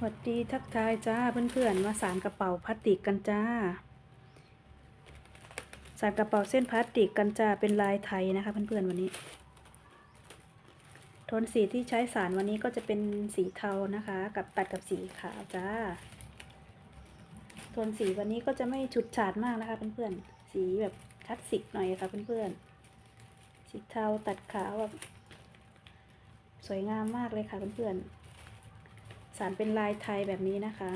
สวัสดีทักทายจ้าเพื่อนๆมาสารกระเป๋าพลาสติกกันจ้า สารกระเป๋าเส้นพลาสติกกันจ้าเป็นลายไทยนะคะเพื่อนๆวันนี้ โทนสีที่ใช้สารวันนี้ก็จะเป็นสีเทานะคะ กับตัดกับสีขาวจ้า โทนสีวันนี้ก็จะไม่ฉุดฉาดมากนะคะเพื่อนๆสีแบบคลาสสิกหน่อยค่ะเพื่อนๆสีเทาตัดขาวแบบสวยงามมากเลยค่ะเพื่อนๆ สารเป็นลายไทยแบบนี้นะคะ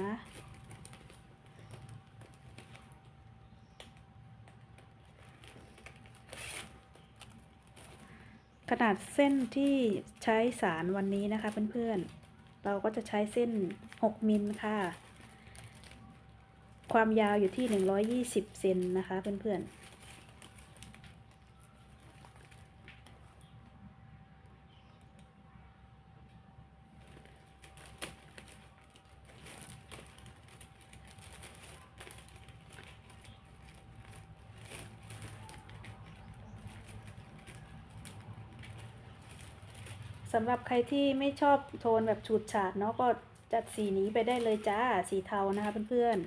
ขนาดเส้นที่ใช้สารวันนี้นะคะเพื่อนๆ เราก็จะใช้เส้น 6 มิลค่ะ ความยาวอยู่ที่ 120 เซนนะคะเพื่อนๆ สำหรับใครที่ไม่ชอบโทนแบบฉูดฉาดเนาะก็จัดสีนี้ไปได้เลยจ้า สีเทานะคะเพื่อน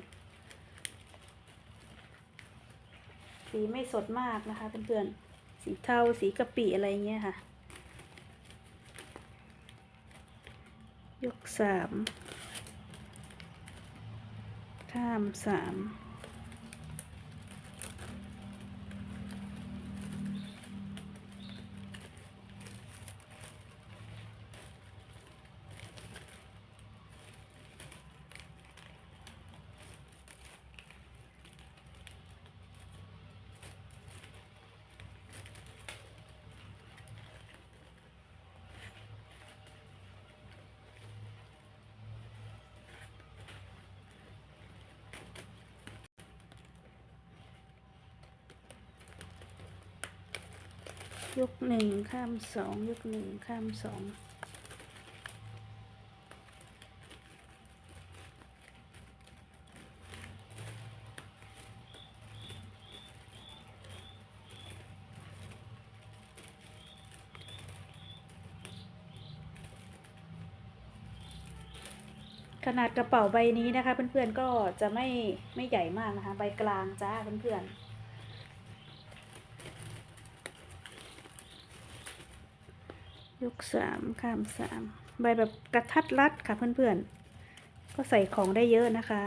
ๆ สีไม่สดมากนะคะเพื่อนๆ สีเทาสีกะปิอะไรเงี้ยค่ะ ยกสามข้ามสาม ยกหนึ่งข้ามสองยกหนึ่งข้ามสองขนาดกระเป๋าใบนี้นะคะเพื่อนๆก็จะไม่ไม่ใหญ่มากนะคะ ใบกลางจ้าเพื่อนๆ ยกสามข้ามสามใบแบบกระทัดรัดค่ะเพื่อนๆ ก็ใส่ของได้เยอะนะคะ